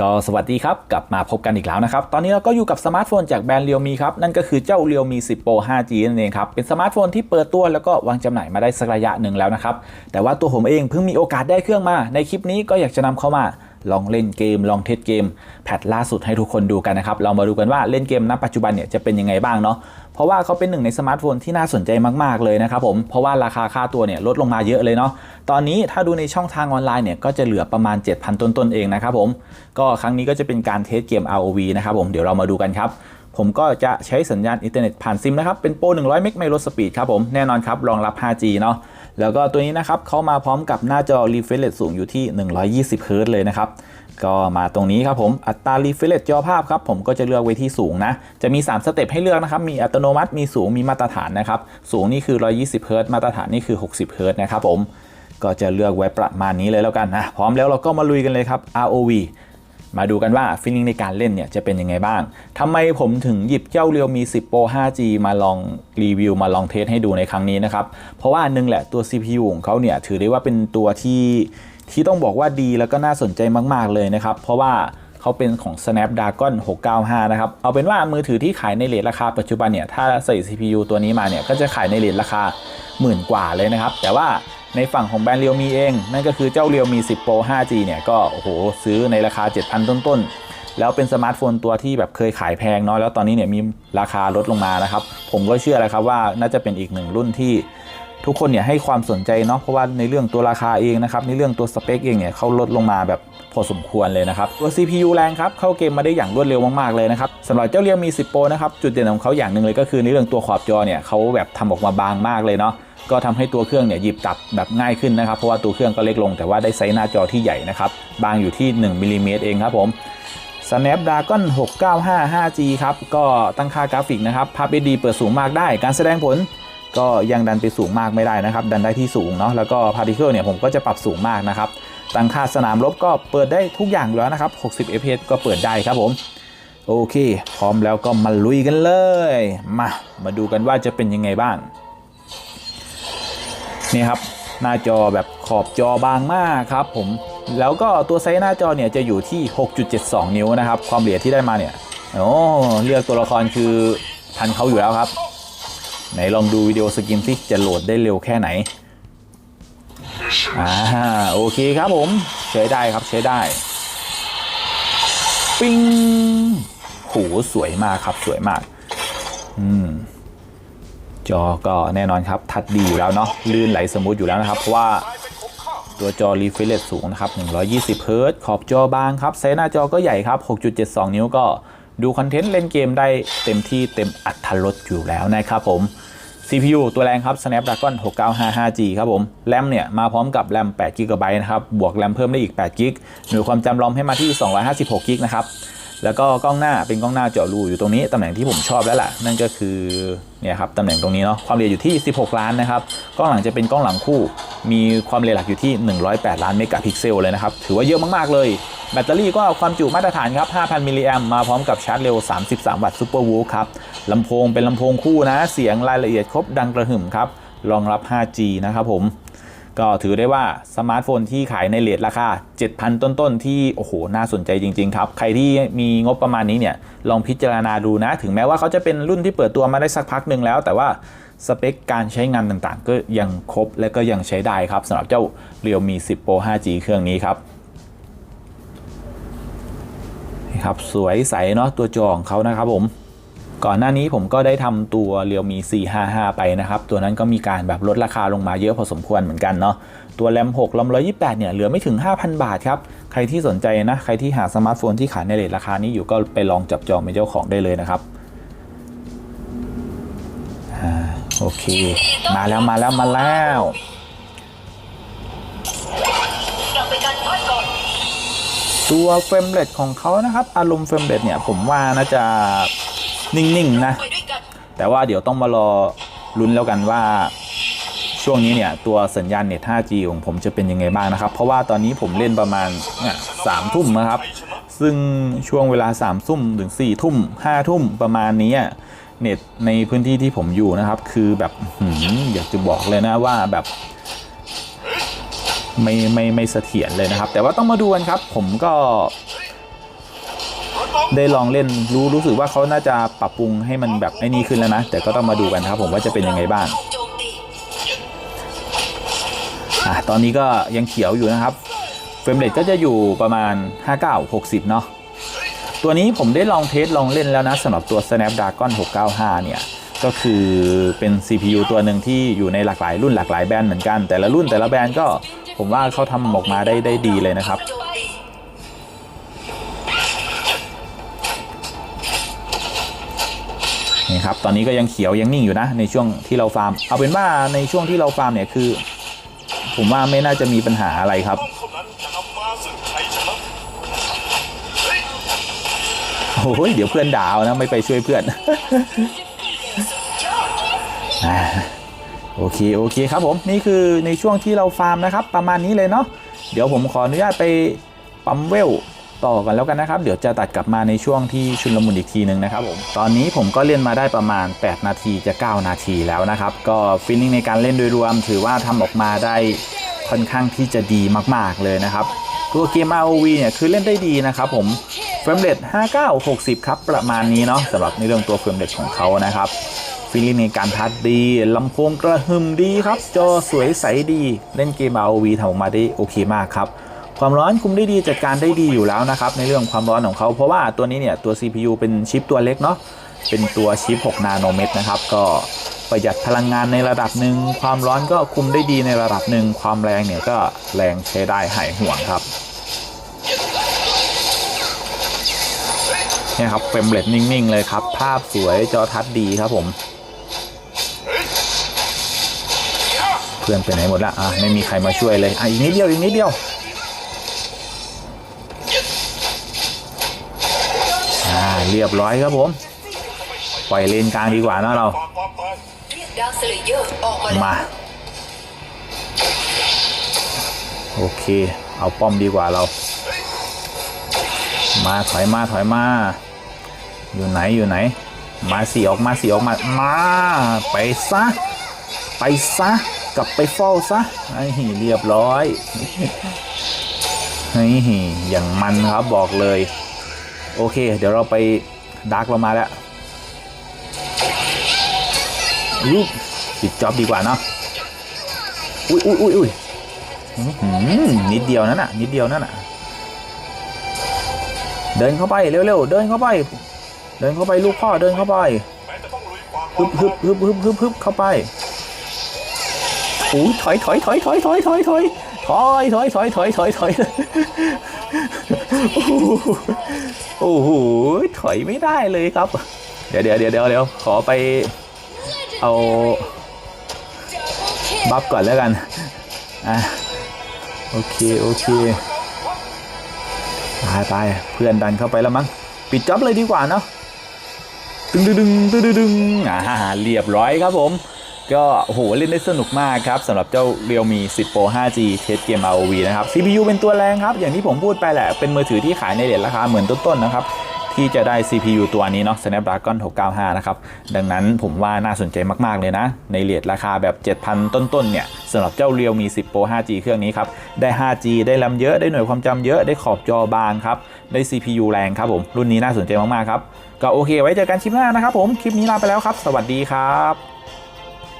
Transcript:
ก็สวัสดีครับ กลับมาพบกันอีกแล้วนะครับ ตอนนี้เราก็อยู่กับสมาร์ทโฟนจากแบรนด์เรียวมีครับ นั่นก็คือเจ้าเรียวมี 10 Pro 5G นั่นเองครับ เป็นสมาร์ทโฟนที่เปิดตัวแล้วก็วางจำหน่ายมาได้สักระยะหนึ่งแล้วนะครับ แต่ว่าตัวผมเองเพิ่งมีโอกาสได้เครื่องมา ในคลิปนี้ก็อยากจะนำเข้ามา ลองเล่นเกม ลองเทสเกมแพทล่าสุดให้ทุกคนดูกันนะครับ เรามาดูกันว่าเล่นเกมณปัจจุบันเนี่ยจะเป็นยังไงบ้างเนาะเพราะว่าเขาเป็นหนึ่งในสมาร์ทโฟนที่น่าสนใจมากๆเลยนะครับผมเพราะว่าราคาค่าตัวเนี่ยลดลงมาเยอะเลยเนาะตอนนี้ถ้าดูในช่องทางออนไลน์เนี่ยก็จะเหลือประมาณ 7,000 ต้นๆเองนะครับผมก็ครั้งนี้ก็จะเป็นการเทสเกม ROV นะครับผมเดี๋ยวเรามาดูกันครับผมก็จะใช้สัญญาณอินเทอร์เน็ตผ่านซิมนะครับเป็นโปร100 เมกไมโลสปีดครับผมแน่นอนครับรองรับ 5G เนาะ แล้วก็ตัวนี้นะครับเขามาพร้อมกับหน้าจอ refresh rate สูงอยู่ที่ 120 Hz เลยนะครับ ก็มาตรงนี้ครับผมอัตรา refresh rate จอภาพครับผมก็จะเลือกไว้ที่สูงนะ จะมี 3 สเต็ปให้เลือกนะครับ มีอัตโนมัติมีสูงมีมาตรฐานนะครับ สูงนี่คือ 120 Hz มาตรฐานนี่คือ 60 Hz นะครับผมก็จะเลือกไว้ประมาณนี้เลยแล้วกันนะพร้อมแล้วเราก็มาลุยกันเลยครับ ROV มาดูกันว่าฟีลลิ่งในการเล่นเนี่ยจะเป็นยังไงบ้างทำไมผมถึงหยิบเจ้าเรียวมี 10 Pro 5G มาลองรีวิวมาลองเทสให้ดูในครั้งนี้นะครับ เพราะว่าอันนึงแหละตัว CPU ของเขาเนี่ยถือได้ว่าเป็นตัวที่ที่ต้องบอกว่าดีแล้วก็น่าสนใจมาก ๆ เลยนะครับ เพราะว่าเขาเป็นของ Snapdragon 695 นะครับ เอาเป็นว่ามือถือที่ขายในเรทราคาปัจจุบันเนี่ย ถ้าใส่ CPU ตัวนี้มาเนี่ย ก็จะขายในเรทราคาหมื่นกว่าเลยนะครับ แต่ว่า ในฝั่งของแบรนด์เรียวมีเอง นั่นก็คือเจ้าเรียวมี 10 Pro 5G เนี่ยก็โอ้โหซื้อในราคา 7,000 ต้นๆ แล้วเป็นสมาร์ทโฟนตัวที่แบบเคยขายแพงเนาะแล้วตอนนี้เนี่ยมีราคาลดลงมานะครับ ผมก็เชื่อเลยครับว่าน่าจะเป็นอีกหนึ่งรุ่นที่ทุกคนเนี่ยให้ความสนใจเนาะเพราะว่าในเรื่องตัวราคาเองนะครับในเรื่องตัวสเปคเองเนี่ยเขาลดลงมาแบบพอสมควรเลยนะครับตัว CPU แรงครับเข้าเกมมาได้อย่างรวดเร็วมากๆเลยนะครับสำหรับเจ้าเรียวมี 10 Pro นะครับจุดเด่นของเขาอย่างหนึ่งเลยก็คือในเรื่องตัวขอบจอเนี่ยเขาแบบทำออกมาบางมากเลยเนาะ ก็ทำให้ตัวเครื่องเนี่ยหยิบจับแบบง่ายขึ้นนะครับ เพราะว่าตัวเครื่องก็เล็กลงแต่ว่าได้ไซส์หน้าจอที่ใหญ่นะครับบางอยู่ที่1มิลลิเมตรเองครับผม Snapdragon 695 5G ครับ ก็ตั้งค่ากราฟิกนะครับภาพ HD เปิดสูงมากได้ การแสดงผลก็ยังดันไปสูงมากไม่ได้นะครับ ดันได้ที่สูงเนาะแล้วก็ particle เนี่ยผมก็จะปรับสูงมากนะครับตั้งค่าสนามรบก็เปิดได้ทุกอย่างแล้วนะครับ 60 fps ก็เปิดได้ครับผมโอเค พร้อมแล้วก็มาลุยกันเลย มา มาดูกันว่าจะเป็นยังไงบ้าง นี่ครับหน้าจอแบบขอบจอบางมากครับผมแล้วก็ตัวไซส์หน้าจอเนี่ยจะอยู่ที่ 6.72 นิ้วนะครับ ความละเอียดที่ได้มาเนี่ยโอ้เลือกตัวละครคือทันเขาอยู่แล้วครับ ไหนลองดูวิดีโอสกิมซิจะโหลดได้เร็วแค่ไหนอ่าโอเคครับผมใช้ได้ครับใช้ได้ ปิ้งโหสวยมากครับสวยมาก อืม จอก็แน่นอนครับทัดดีอยู่แล้วเนาะลื่นไหลสมูทอยู่แล้วนะครับ เพราะว่าตัวจอรีเฟรชสูงนะครับ120เฮิร์ตซ์ขอบจอบางครับไซส์หน้าจอก็ใหญ่ครับ 6.72 นิ้วก็ดูคอนเทนต์เล่นเกมได้เต็มที่เต็มอัตรรสอยู่แล้วนะครับผม CPU ตัวแรงครับ Snapdragon 695 5G ครับผม แรมเนี่ย มาพร้อมกับแรม8 GB นะครับ บวกแรมเพิ่มได้อีก8 GB หน่วยความจำรอมให้มาที่ 256 GB นะครับ แล้วก็กล้องหน้าเป็นกล้องหน้าเจาะรูอยู่ตรงนี้ตำแหน่งที่ผมชอบแล้วล่ะ นั่นก็คือเนี่ยครับตำแหน่งตรงนี้เนาะความละเอียดอยู่ที่ 16 ล้านนะครับกล้องหลังจะเป็นกล้องหลังคู่ มีความละเอียดหลักอยู่ที่ 108 ล้านเมกะพิกเซลเลยนะครับถือว่าเยอะมากๆเลย แบตเตอรี่ก็ความจุมาตรฐานครับ 5,000 มิลลิแอมมาพร้อมกับชาร์จเร็ว 33 วัตต์ซูเปอร์วูฟครับลำโพงเป็นลำโพงคู่นะ เสียงรายละเอียดครบดังกระหึ่มครับรองรับ 5G นะครับผม ก็ถือได้ว่าสมาร์ทโฟนที่ขายในเลทราคา 7,000 ต้นๆ ที่โอ้โห น่าสนใจจริง ๆ ครับ ใครที่มีงบประมาณนี้เนี่ย ลองพิจารณาดูนะ ถึงแม้ว่าเขาจะเป็นรุ่นที่เปิดตัวมาได้สักพักหนึ่งแล้ว แต่ว่าสเปคการใช้งานต่างๆ ก็ยังครบและก็ยังใช้ได้ครับสำหรับเจ้า Realme 10 Pro 5G เครื่องนี้ครับครับสวยใสเนาะตัวจอของเขานะครับผม ก่อนหน้านี้ผมก็ได้ทำตัว Realme 455 ไปนะครับ ตัวนั้นก็มีการแบบลดราคาลงมาเยอะพอสมควรเหมือนกันเนาะ ตัวแรม6ลำ128 เนี่ย เหลือไม่ถึง 5,000 บาทครับ ใครที่สนใจนะ ใครที่หาสมาร์ทโฟนที่ขายในเรทราคานี้อยู่ก็ไปลองจับจองเป็นเจ้าของได้เลยนะครับอโอเค มาแล้วมาแล้วมาแล้วตัวเฟรมเรทของเขานะครับ อารมณ์เฟรมเรทเนี่ยผมว่าน่าจะ นิ่งๆนะ แต่ว่าเดี๋ยวต้องมารอลุ้นแล้วกันว่าช่วงนี้เนี่ยตัวสัญญาณเน็ต 5G ของผมจะเป็นยังไงบ้างนะครับ เพราะว่าตอนนี้ผมเล่นประมาณสามทุ่มนะครับ ซึ่งช่วงเวลา3ามทุ่มถึง4ี่ทุ่มห้าทุ่มประมาณนี้เน็ตในพื้นที่ที่ผมอยู่นะครับ คือแบบอยากจะบอกเลยนะว่าแบบ ไม่ไม่ไม่เสถียรเลยนะครับ แต่ว่าต้องมาดูกันครับ ผมก็ ได้ลองเล่นรู้รู้สึกว่าเขาน่าจะปรับปรุงให้มันแบบไอ้นี่ขึ้นแล้วนะ แต่ก็ต้องมาดูกันครับผมว่าจะเป็นยังไงบ้างอะตอนนี้ก็ยังเขียวอยู่นะครับเฟรมเรทก็จะอยู่ประมาณ 59 60 เนาะตัวนี้ผมได้ลองเทสลองเล่นแล้วนะสำหรับตัว Snapdragon 695 เนี่ย ก็คือเป็น CPU ตัวหนึ่งที่อยู่ในหลากหลายรุ่นหลากหลายแบรนด์เหมือนกัน แต่ละรุ่นแต่ละแบรนด์ก็ผมว่าเขาทำออกมาได้ได้ดีเลยนะครับ โจมตี นี่ครับตอนนี้ก็ยังเขียวยังนิ่งอยู่นะในช่วงที่เราฟาร์ม เอาเป็นว่าในช่วงที่เราฟาร์มเนี่ยคือ ผมว่าไม่น่าจะมีปัญหาอะไรครับเท่านั้นจะนำมาซึ่งชัยชนะเฮ้ยโอ้ยเดี๋ยวเพื่อนด่าเอานะไม่ไปช่วยเพื่อนโอเคโอเคครับผมนี่คือในช่วงที่เราฟาร์มนะครับ ประมาณนี้เลยเนาะเดี๋ยวผมขออนุญาตไปปั๊มเวล ต่อกันแล้วกันนะครับ เดี๋ยวจะตัดกลับมาในช่วงที่ชุนลมุนอีกทีหนึ่งนะครับผมตอนนี้ผมก็เล่นมาได้ประมาณ 8 นาทีจะ 9 นาทีแล้วนะครับ ก็ฟิลลิ่งในการเล่นโดยรวม ถือว่าทำออกมาได้ค่อนข้างที่จะดีมากๆเลยนะครับ ตัวเกม ROV เนี่ยคือเล่นได้ดีนะครับผมเฟรมเรท59 60 ครับ ประมาณนี้เนาะสำหรับในเรื่องตัวเฟรมเรทของเขานะครับฟีลลิ่งในการทัดดีลำโพงกระหึ่มดีครับ จอสวยใสดี เล่นเกม ROV ทำออกมาได้โอเคมากครับ ความร้อนคุมได้ดีจัดการได้ดีอยู่แล้วนะครับในเรื่องความร้อนของเขา เพราะว่าตัวนี้เนี่ยตัว CPU เป็นชิปตัวเล็กเนาะเป็นตัวชิป 6 นาโนเมตรนะครับ ก็ประหยัดพลังงานในระดับหนึ่งความร้อนก็คุมได้ดีในระดับหนึ่งความแรงเนี่ยก็แรงใช้ได้หายห่วงครับเนี่ยครับเฟรมเรทนิ่งๆเลยครับ ภาพสวยจอทัดดีครับผม เพื่อนไปไหนหมดละอะไม่มีใครมาช่วยเลยอะอีกนิดเดียวอีกนิดเดียวอ่า เรียบร้อยครับผม ปล่อยเลนกลางดีกว่านะเรา มา โอเค เอาป้อมดีกว่าเรา มาถอยมาถอยมา อยู่ไหนอยู่ไหน มาสีออกมาสีออกมา มา ไปซะ ไปซะ กลับไปเฝ้าซะไอ้หีเรียบร้อยไอ้หีอย่างมันครับบอกเลย โอเค เดี๋ยวเราไปดาร์กเรามาแล้วอุ๊ยปิดจ็อบดีกว่าเนาะอุ้ยอุ้ยอุ้ยอุ้ยอื้อหือนิดเดียวนั่นน่ะ นิดเดียวนั่นน่ะ เดินเข้าไปเร็วๆ เดินเข้าไป เดินเข้าไปลูกพ่อเดินเข้าไปฮึบฮึบฮึบฮึบฮึบฮึบเข้าไปโอ้ยถอยถอยถอยถอยถอยถอยถอยถอยถอยถอยถอยถอยถอย โอ้โหถอยไม่ได้เลยครับ เดี๋ยวเดี๋ยวเดี๋ยวเดี๋ยวขอไปเอาบัฟก่อนแล้วกันอะโอเคโอเคตายตายเพื่อนดันเข้าไปแล้วมั้งปิดจ็อบเลยดีกว่าเนาะดึงดึงดึงดึงดึงอ่าเรียบร้อยครับผม ก็โอ้โหเล่นได้สนุกมากครับสำหรับเจ้า Realme 10 Pro 5G เทสเกม ROV นะครับ CPU เป็นตัวแรงครับ อย่างที่ผมพูดไปแหละ เป็นมือถือที่ขายในเรทราคาเหมือนต้นๆนะครับที่จะได้ CPU ตัวนี้เนาะ Snapdragon 695 นะครับ ดังนั้นผมว่าน่าสนใจมาก ๆ เลยนะ ในเรทราคาแบบ 7,000 ต้น ๆ เนี่ยสำหรับเจ้า Realme 10 Pro 5G เครื่องนี้ครับ ได้ 5G ได้แรมเยอะ ได้หน่วยความจำเยอะ ได้ขอบจอบางครับ ได้ CPU แรงครับผม รุ่นนี้น่าสนใจมาก ๆ ครับ ก็โอเค ไว้เจอกันคลิปหน้านะครับผม คลิปนี้ลาไปแล้วครับ สวัสดีครับ